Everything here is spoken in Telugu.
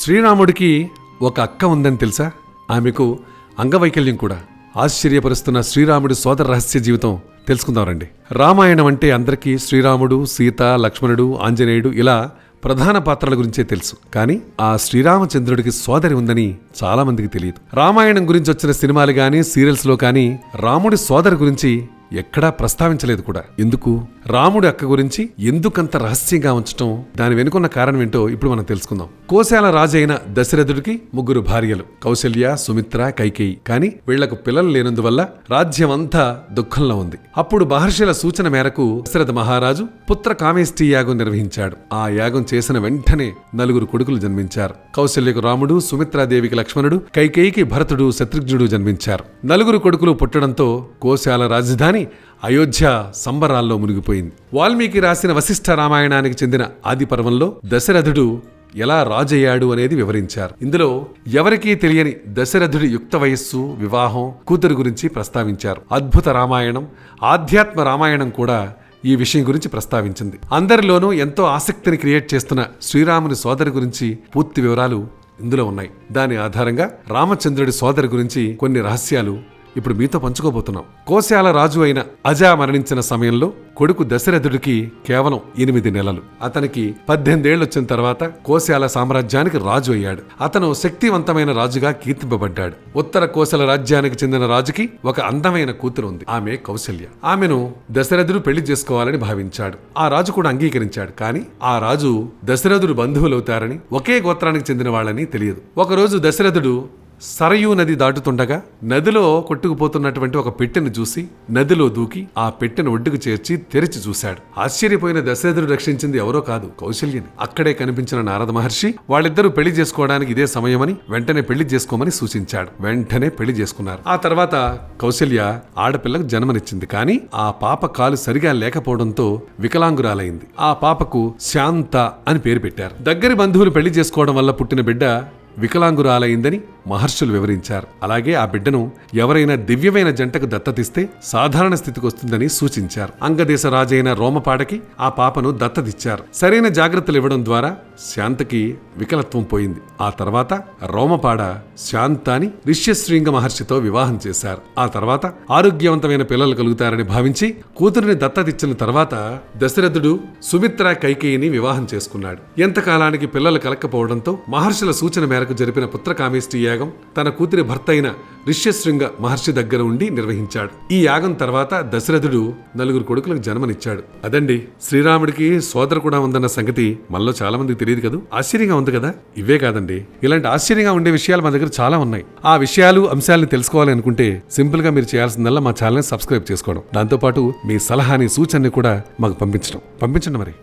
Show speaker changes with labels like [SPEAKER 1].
[SPEAKER 1] శ్రీరాముడికి ఒక అక్క ఉందని తెలుసా? ఆమెకు అంగవైకల్యం కూడా. ఆశ్చర్యపరుస్తున్న శ్రీరాముడి సోదర రహస్య జీవితం తెలుసుకుందాం రండి. రామాయణం అంటే అందరికీ శ్రీరాముడు సీత లక్ష్మణుడు ఆంజనేయుడు ఇలా ప్రధాన పాత్రల గురించే తెలుసు. కానీ ఆ శ్రీరామచంద్రుడికి సోదరి ఉందని చాలామందికి తెలియదు. రామాయణం గురించి వచ్చిన సినిమాలు కానీ సీరియల్స్లో కానీ రాముడి సోదరి గురించి ఎక్కడా ప్రస్తావించలేదు కూడా. ఎందుకు? రాముడి అక్క గురించి ఎందుకంత రహస్యంగా ఉంచటం? దాని వెనుకున్న కారణం ఏంటో ఇప్పుడు మనం తెలుసుకుందాం. కోశాల రాజు అయిన దశరథుడికి ముగ్గురు భార్యలు కౌశల్య సుమిత్ర కైకేయి. కానీ వీళ్ళకు పిల్లలు లేనందువల్ల రాజ్యం అంతా దుఃఖంలో ఉంది. అప్పుడు మహర్షుల సూచన మేరకు దశరథ మహారాజు పుత్ర కామేష్టి యాగం నిర్వహించాడు. ఆ యాగం చేసిన వెంటనే నలుగురు కొడుకులు జన్మించారు. కౌశల్యకు రాముడు సుమిత్రాదేవికి లక్ష్మణుడు కైకేయికి భరతుడు శత్రుఘ్నుడు జన్మించారు. నలుగురు కొడుకులు పుట్టడంతో కోశాల రాజధాని అయోధ్య సంబరాల్లో మునిగిపోయింది. వాల్మీకి రాసిన వశిష్ఠ రామాయణానికి చెందిన ఆది పర్వంలో దశరథుడు ఎలా రాజయ్యాడు అనేది వివరించారు. ఇందులో ఎవరికీ తెలియని దశరథుడి యుక్త వయస్సు వివాహం కూతురు గురించి ప్రస్తావించారు. అద్భుత రామాయణం ఆధ్యాత్మ రామాయణం కూడా ఈ విషయం గురించి ప్రస్తావించింది. అందరిలోనూ ఎంతో ఆసక్తిని క్రియేట్ చేస్తున్న శ్రీరాముని సోదరి గురించి పూర్తి వివరాలు ఇందులో ఉన్నాయి. దాని ఆధారంగా రామచంద్రుడి సోదరి గురించి కొన్ని రహస్యాలు ఇప్పుడు మీతో పంచుకోబోతున్నాం. కోశాల రాజు అయిన అజా మరణించిన సమయంలో కొడుకు దశరథుడికి కేవలం ఎనిమిది నెలలు. అతనికి పద్దెనిమిదేళ్ళు వచ్చిన తర్వాత కోశాల సామ్రాజ్యానికి రాజు అయ్యాడు. అతను శక్తివంతమైన రాజుగా కీర్తింపబడ్డాడు. ఉత్తర కోశల రాజ్యానికి చెందిన రాజుకి ఒక అందమైన కూతురు ఉంది. ఆమె కౌశల్య. ఆమెను దశరథుడు పెళ్ళి చేసుకోవాలని భావించాడు. ఆ రాజు కూడా అంగీకరించాడు. కానీ ఆ రాజు దశరథుడు బంధువులవుతారని ఒకే గోత్రానికి చెందిన వాళ్ళని తెలియదు. ఒకరోజు దశరథుడు సరయూ నది దాటుతుండగా నదిలో కొట్టుకుపోతున్నటువంటి ఒక పెట్టెను చూసి నదిలో దూకి ఆ పెట్టెను ఒడ్డుకు చేర్చి తెరిచి చూశాడు. ఆశ్చర్యపోయిన దశరథుడు రక్షించింది ఎవరో కాదు కౌశల్యని. అక్కడే కనిపించిన నారద మహర్షి వాళ్ళిద్దరూ పెళ్ళి చేసుకోవడానికి ఇదే సమయమని వెంటనే పెళ్ళి చేసుకోమని సూచించాడు. వెంటనే పెళ్ళి చేసుకున్నారు. ఆ తర్వాత కౌశల్య ఆడపిల్లకు జన్మనిచ్చింది కానీ ఆ పాప కాలు సరిగా లేకపోవడంతో వికలాంగురాలైంది. ఆ పాపకు శాంత అని పేరు పెట్టారు. దగ్గరి బంధువులు పెళ్ళి చేసుకోవడం వల్ల పుట్టిన బిడ్డ వికలాంగురాలైందని మహర్షులు వివరించారు. అలాగే ఆ బిడ్డను ఎవరైనా దివ్యమైన జంటకు దత్తతిస్తే సాధారణ స్థితికి వస్తుందని సూచించారు. అంగదేశ రాజైన రోమపాడకి ఆ పాపను దత్తతిచ్చారు. సరైన జాగ్రత్తలు ఇవ్వడం ద్వారా శాంతకి వికలత్వం పోయింది. ఆ తర్వాత రోమపాడ శాంతాని ఋష్యశృంగ మహర్షితో వివాహం చేశారు. ఆ తర్వాత ఆరోగ్యవంతమైన పిల్లలు కలుగుతారని భావించి కూతురిని దత్తతిచ్చిన తర్వాత దశరథుడు సుమిత్ర కైకేయిని వివాహం చేసుకున్నాడు. ఎంతకాలానికి పిల్లలు కలక్కపోవడంతో మహర్షుల సూచన మేరకు జరిపిన పుత్రకామేష్టి యాగం తన కూతురి భర్త అయిన ఋష్యశృంగ మహర్షి దగ్గర ఉండి నిర్వహించాడు. ఈ యాగం తర్వాత దశరథుడు నలుగురు కొడుకులకు జన్మనిచ్చాడు. అదండి శ్రీరాముడికి సోదర కూడా ఉందన్న సంగతి మనలో చాలా మందికి తెలియదు కదా? ఆశ్చర్యంగా ఉంది కదా? ఇవే కాదండి ఇలాంటి ఆశ్చర్యంగా ఉండే విషయాలు మన దగ్గర చాలా ఉన్నాయి. ఆ విషయాలు అంశాలను తెలుసుకోవాలి అనుకుంటే సింపుల్గా మీరు చేయాల్సిందల్లా మా ఛానల్ సబ్స్క్రైబ్ చేసుకోవడం. దాంతోపాటు మీ సలహాని సూచనని కూడా మాకు పంపించడం. పంపించండి మరి.